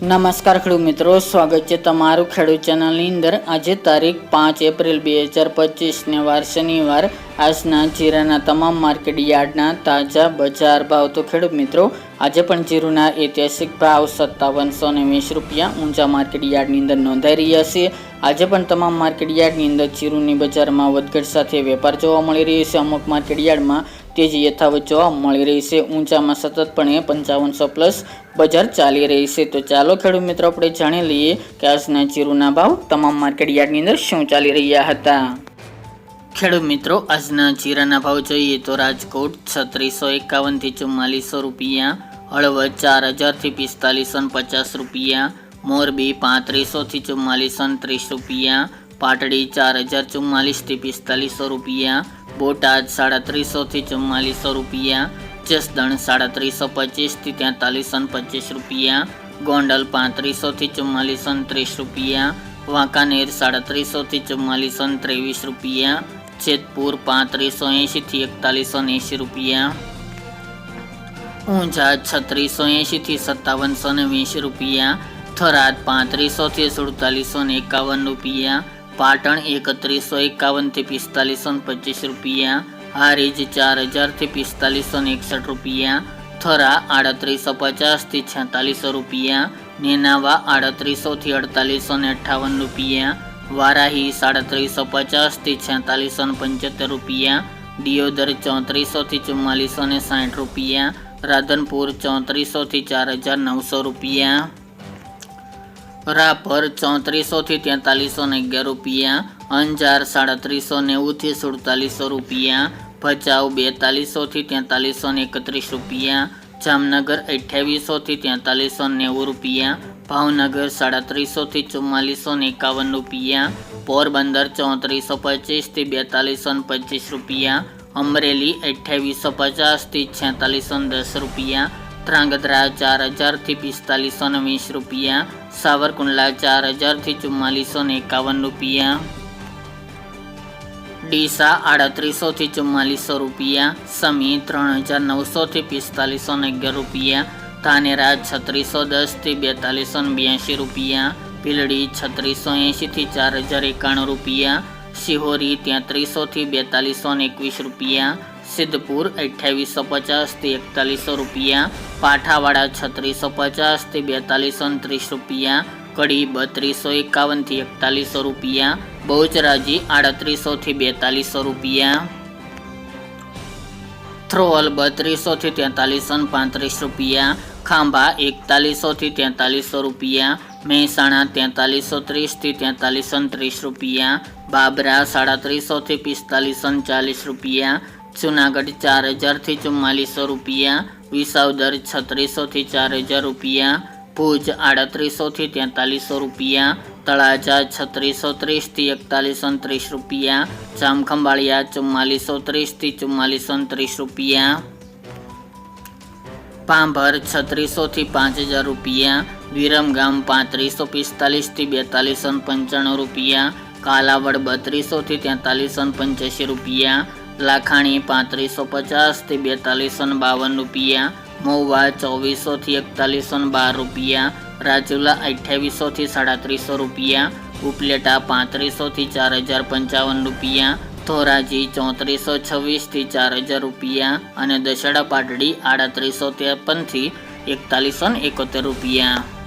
નમસ્કાર ખેડૂત મિત્રો, સ્વાગત છે તમારું ખેડૂત ચેનલની અંદર. આજે તારીખ પાંચ એપ્રિલ બે હજાર પચીસને વાર શનિવાર. આજના જીરાના તમામ માર્કેટ યાર્ડના તાજા બજાર ભાવ. તો ખેડૂત મિત્રો, આજે પણ જીરુના ઐતિહાસિક ભાવ સત્તાવનસો ને વીસ રૂપિયા ઊંચા માર્કેટ યાર્ડની અંદર નોંધાઈ રહ્યા છે. આજે પણ તમામ માર્કેટ યાર્ડની અંદર જીરુની બજારમાં વધઘટ સાથે વેપાર જોવા મળી રહ્યો છે. અમુક માર્કેટ યાર્ડમાં તેજી યથાવત જોવા મળી રહી છે. ઊંચામાં સતતપણે પંચાવનસો પ્લસ બજાર ચાલી રહી છે. તો ચાલો ખેડૂત મિત્રો, આપણે જાણી લઈએ કે આજના જીરુના ભાવ તમામ માર્કેટ યાર્ડની અંદર શું ચાલી રહ્યા હતા. ખેડૂત મિત્રો, આજના જીરાના ભાવ જોઈએ તો રાજકોટ છત્રીસો એકાવનથી ચુમ્માલીસો રૂપિયા, હળવદ ચાર હજારથી પિસ્તાલીસો પચાસ રૂપિયા, મોરબી પાંત્રીસોથી ચુમ્માલીસો ત્રીસ રૂપિયા, પાટડી ચાર હજાર ચુમ્માલીસથી પિસ્તાલીસો રૂપિયા બોટાદ સાડત્રીસોથી ચુમ્માલીસો રૂપિયા, જસદણ સાડત્રીસો પચીસથી તેતાલીસો પચીસ રૂપિયા, ગોંડલ પાંત્રીસોથી ચુમ્માલીસો ત્રીસ રૂપિયા, વાંકાનેર સાડત્રીસોથી ચુમ્માલીસો ત્રેવીસ રૂપિયા, જેતપુર પાંત્રીસો એંશીથી એકતાલીસો એંશી રૂપિયા, ઊંઝા છત્રીસો એંશીથી સત્તાવનસો ને વીસ રૂપિયા, થરાદ પાંત્રીસોથી સુડતાલીસો એકાવન રૂપિયા પાટણ એકત્રીસો એકાવનથી પિસ્તાલીસો પચીસ રૂપિયા. હારીજ ચાર હજારથી પિસ્તાલીસો એકસઠ રૂપિયા. થરા આડત્રીસો પચાસથી છેતાલીસો રૂપિયા. નેનાવા આડત્રીસોથી અડતાલીસો ને અઠ્ઠાવન રૂપિયા. વારાહી સાડત્રીસો પચાસથી છેતાલીસો ને પંચોતેર રૂપિયા. દિયોદર ચોત્રીસોથી ચુમ્માલીસો ને સાઠ રૂપિયા. રાધનપુર ચોત્રીસોથી ચાર હજાર નવસો રૂપિયા. રાપર ચોત્રીસોથી તેતાલીસો ને અગિયાર રૂપિયા, અંજાર સાડત્રીસો નેવુંથી સુડતાલીસો રૂપિયા, ભચાઉ બેતાલીસોથી તેતાલીસો ને એકત્રીસ રૂપિયા, જામનગર અઠ્યાવીસોથી તેતાલીસો નેવું રૂપિયા, ભાવનગર સાડત્રીસોથી ચુમ્માલીસો ને એકાવન રૂપિયા, પોરબંદર ચોત્રીસો પચીસથી બેતાલીસો ને પચીસ રૂપિયા, અમરેલી અઠ્યાવીસો પચાસથી છેતાલીસો દસ રૂપિયા ધ્રાંગધ્રા ચાર હજારથી પિસ્તાલીસો ને વીસ રૂપિયા, સાવરકુંડલા ચાર હજારથી ચુમ્માલીસો ને એકાવન રૂપિયા, ડીસા આડત્રીસોથી ચુમ્માલીસો રૂપિયા, સમી ત્રણ હજાર નવસોથી પિસ્તાલીસો ને અગિયાર રૂપિયા, ધાનેરા છત્રીસો દસથી બેતાલીસો ને બ્યાસી રૂપિયા પીલડી છત્રીસો એંશીથી ચાર હજાર એકાણું રૂપિયા, શિહોરી તેત્રીસોથી બેતાલીસો ને એકવીસ રૂપિયા સિદ્ધપુર અઠ્યાવીસો પચાસથી એકતાલીસો રૂપિયા, પાઠાવાડા છત્રીસો પચાસથી બેતાલીસો ત્રીસ રૂપિયા, કડી બત્રીસો એકાવનથી એકતાલીસો રૂપિયા, બહુચરાજી આડત્રીસોથી બેતાલીસો રૂપિયા, થ્રોલ બત્રીસોથી તેતાલીસો પાંત્રીસ રૂપિયા, ખાંભા એકતાલીસોથી તેતાલીસો રૂપિયા, મહેસાણા તેતાલીસો ત્રીસથી તેતાલીસો ત્રીસ રૂપિયા, બાબરા સાડત્રીસોથી પિસ્તાલીસો ચાલીસ રૂપિયા જુનાગઢ ચાર હજારથી ચુમ્માલીસો રૂપિયા વિસાવદર છત્રીસોથી ચાર હજાર રૂપિયા, ભુજ આડત્રીસોથી તેતાલીસો રૂપિયા, તળાજા છત્રીસો ત્રીસથી એકતાલીસો ત્રીસ રૂપિયા, જામખંભાળિયા ચુમ્માલીસો ત્રીસથી ચુમ્માલીસો ત્રીસ રૂપિયા પાંભર છત્રીસોથી પાંચ હજાર રૂપિયા, વિરમગામ પાંત્રીસો પિસ્તાલીસથી બેતાલીસો પંચાણું રૂપિયા, કાલાવડ બત્રીસોથી તેતાલીસો પંચ્યાસી રૂપિયા લાખાણી પાંત્રીસો પચાસથી બેતાલીસો બાવન રૂપિયા, મહુવા ચોવીસોથી એકતાલીસો બાર રૂપિયા, રાજુલા અઠ્યાવીસોથી સાડત્રીસો રૂપિયા, ઉપલેટા પાંત્રીસોથી ચાર હજાર પંચાવન રૂપિયા, ધોરાજી ચોત્રીસો છવ્વીસથી ચાર હજાર રૂપિયા અને દશેડા પાટડી આડત્રીસો ત્રેપનથી એકતાલીસો એકોતેર રૂપિયા.